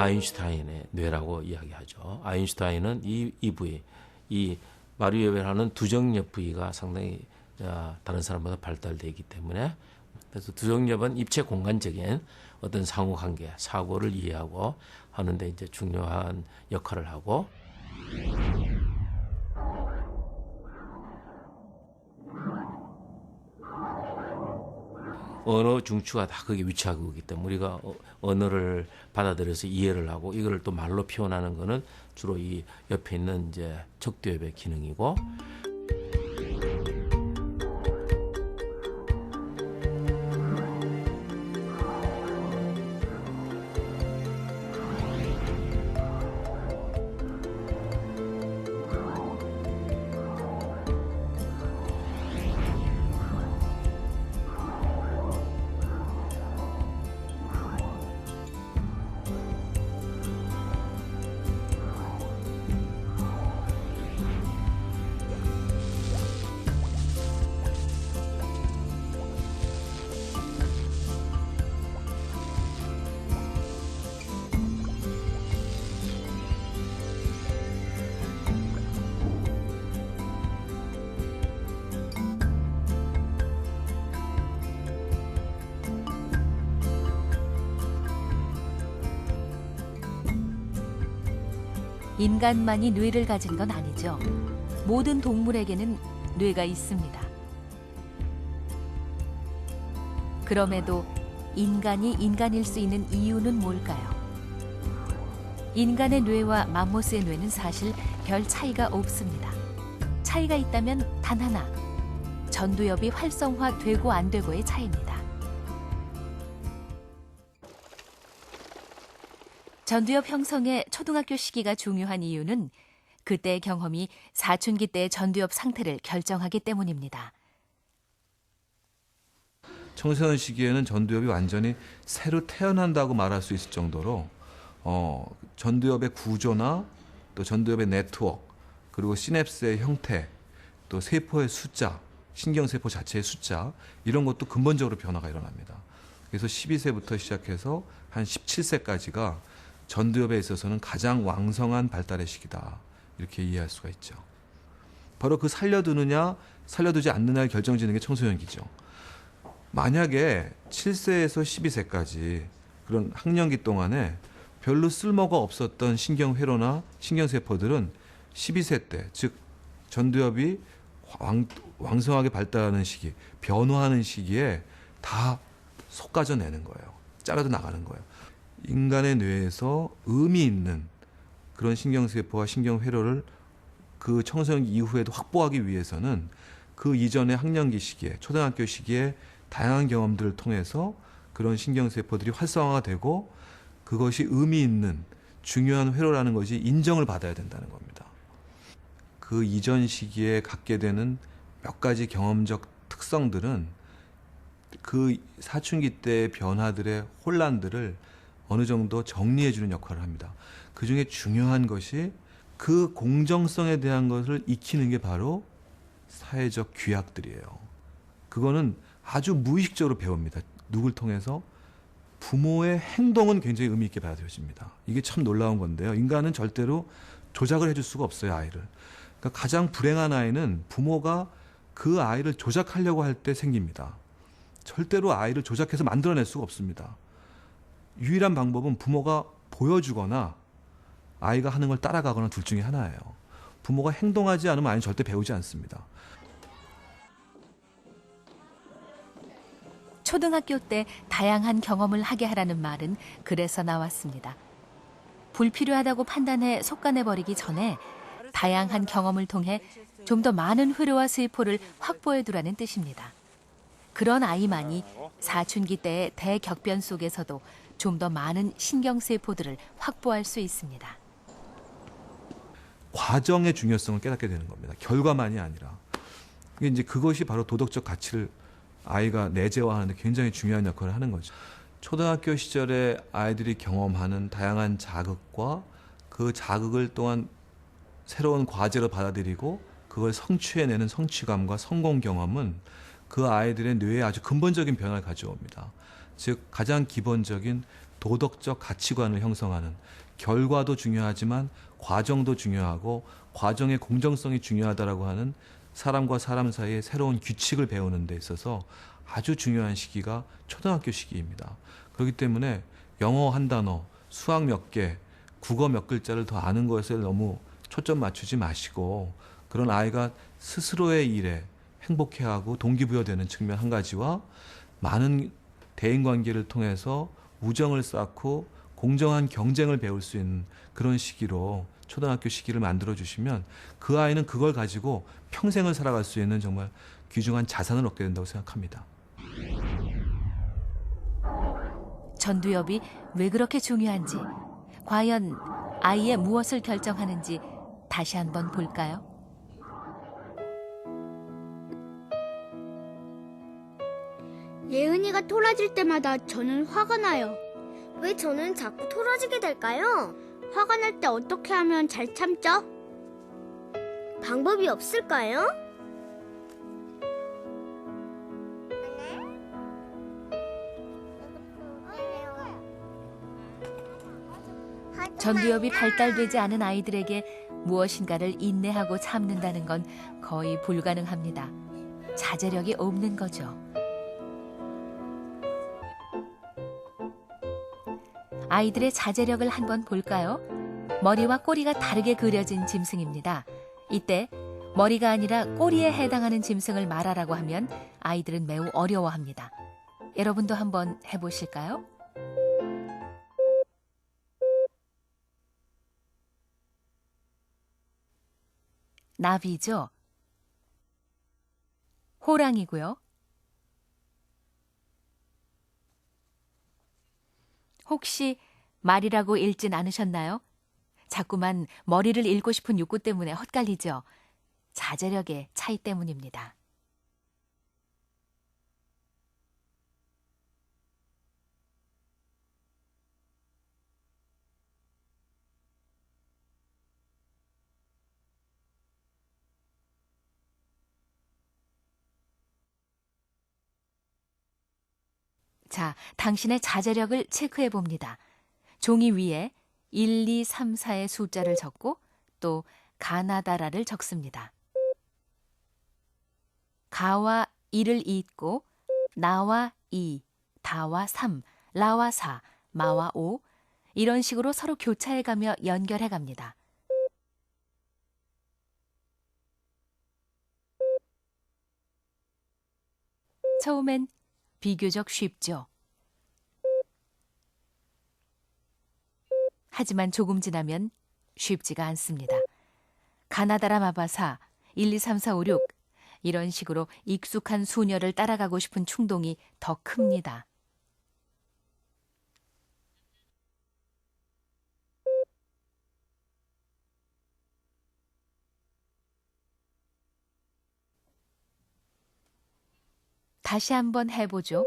아인슈타인의 뇌라고 이야기하죠. 아인슈타인은 이, 이 부위, 이 마리오베라는 두정엽 부위가 상당히 어, 다른 사람보다 발달되어 있기 때문에 그래서 두정엽은 입체 공간적인 어떤 상호 관계, 사고를 이해하고 하는데 이제 중요한 역할을 하고 언어 중추가 다 거기 위치하고 있기 때문에 우리가 어- 언어를 받아들여서 이해를 하고 이거를 또 말로 표현하는 거는 주로 이 옆에 있는 이제 척두엽의 기능이고 인간만이 뇌를 가진 건 아니죠. 모든 동물에게는 뇌가 있습니다. 그럼에도 인간이 인간일 수 있는 이유는 뭘까요? 인간의 뇌와 맘모스의 뇌는 사실 별 차이가 없습니다. 차이가 있다면 단 하나. 전두엽이 활성화되고 안 되고의 차이입니다. 전두엽 형성에 초등학교 시기가 중요한 이유는 그때의 경험이 사춘기 때의 전두엽 상태를 결정하기 때문입니다. 청소년 시기에는 전두엽이 완전히 새로 태어난다고 말할 수 있을 정도로 어, 전두엽의 구조나 또 전두엽의 네트워크 그리고 시냅스의 형태 또 세포의 숫자 신경세포 자체의 숫자 이런 것도 근본적으로 변화가 일어납니다. 그래서 12세부터 시작해서 한 17세까지가 전두엽에 있어서는 가장 왕성한 발달의 시기다 이렇게 이해할 수가 있죠. 바로 그 살려두느냐 살려두지 않느냐를 결정짓는 게 청소년기죠. 만약에 7세에서 12세까지 그런 학년기 동안에 별로 쓸모가 없었던 신경회로나 신경세포들은 12세 때, 즉 전두엽이 왕, 왕성하게 발달하는 시기, 변화하는 시기에 다 솎아져내는 거예요. 잘라도 나가는 거예요. 인간의 뇌에서 의미 있는 그런 신경세포와 신경회로를 그 청소년 이후에도 확보하기 위해서는 그 이전의 학년기 시기에 초등학교 시기에 다양한 경험들을 통해서 그런 신경세포들이 활성화가 되고 그것이 의미 있는 중요한 회로라는 것이 인정을 받아야 된다는 겁니다. 그 이전 시기에 갖게 되는 몇 가지 경험적 특성들은 그 사춘기 때의 변화들의 혼란들을 어느 정도 정리해주는 역할을 합니다. 그 중에 중요한 것이 그 공정성에 대한 것을 익히는 게 바로 사회적 규약들이에요. 그거는 아주 무의식적으로 배웁니다. 누굴 통해서 부모의 행동은 굉장히 의미 있게 받아들여집니다. 이게 참 놀라운 건데요. 인간은 절대로 조작을 해줄 수가 없어요, 아이를. 그러니까 가장 불행한 아이는 부모가 그 아이를 조작하려고 할 때 생깁니다. 절대로 아이를 조작해서 만들어낼 수가 없습니다. 유일한 방법은 부모가 보여주거나 아이가 하는 걸 따라가거나 둘 중에 하나예요. 부모가 행동하지 않으면 아이는 절대 배우지 않습니다. 초등학교 때 다양한 경험을 하게 하라는 말은 그래서 나왔습니다. 불필요하다고 판단해 속간해버리기 전에 다양한 경험을 통해 좀 더 많은 회로와 세포를 확보해 두라는 뜻입니다. 그런 아이만이 사춘기 때의 대격변 속에서도 좀 더 많은 신경세포들을 확보할 수 있습니다. 과정의 중요성을 깨닫게 되는 겁니다. 결과만이 아니라. 이제 그것이 바로 도덕적 가치를 아이가 내재화하는데 굉장히 중요한 역할을 하는 거죠. 초등학교 시절에 아이들이 경험하는 다양한 자극과 그 자극을 또한 새로운 과제로 받아들이고 그걸 성취해내는 성취감과 성공 경험은 그 아이들의 뇌에 아주 근본적인 변화를 가져옵니다. 즉 가장 기본적인 도덕적 가치관을 형성하는 결과도 중요하지만 과정도 중요하고 과정의 공정성이 중요하다라고 하는 사람과 사람 사이의 새로운 규칙을 배우는 데 있어서 아주 중요한 시기가 초등학교 시기입니다. 그렇기 때문에 영어 한 단어, 수학 몇 개, 국어 몇 글자를 더 아는 것에 너무 초점 맞추지 마시고 그런 아이가 스스로의 일에 행복해하고 동기부여되는 측면 한 가지와 많은 대인 관계를 통해서 우정을 쌓고 공정한 경쟁을 배울 수 있는 그런 시기로 초등학교 시기를 만들어 주시면 그 아이는 그걸 가지고 평생을 살아갈 수 있는 정말 귀중한 자산을 얻게 된다고 생각합니다. 전두엽이 왜 그렇게 중요한지, 과연 아이의 무엇을 결정하는지 다시 한번 볼까요? 예은이가 토라질 때마다 저는 화가 나요. 왜 저는 자꾸 토라지게 될까요? 화가 날 때 어떻게 하면 잘 참죠? 방법이 없을까요? 전두엽이 발달되지 않은 아이들에게 무엇인가를 인내하고 참는다는 건 거의 불가능합니다. 자제력이 없는 거죠. 아이들의 자제력을 한번 볼까요? 머리와 꼬리가 다르게 그려진 짐승입니다. 이때 머리가 아니라 꼬리에 해당하는 짐승을 말하라고 하면 아이들은 매우 어려워합니다. 여러분도 한번 해보실까요? 나비죠. 호랑이고요. 혹시 말이라고 읽진 않으셨나요? 자꾸만 머리를 읽고 싶은 욕구 때문에 헛갈리죠. 자제력의 차이 때문입니다. 자, 당신의 자제력을 체크해 봅니다. 종이 위에 1, 2, 3, 4의 숫자를 적고 또 가나다라를 적습니다. 가와 1을 잇고 나와 2, 다와 3, 라와 4, 마와 5 이런 식으로 서로 교차해 가며 연결해 갑니다. 처음엔 비교적 쉽죠. 하지만 조금 지나면 쉽지가 않습니다. 가나다라 마바사 1, 2, 3, 4, 5, 6 이런 식으로 익숙한 수녀를 따라가고 싶은 충동이 더 큽니다. 다시 한번 해보죠.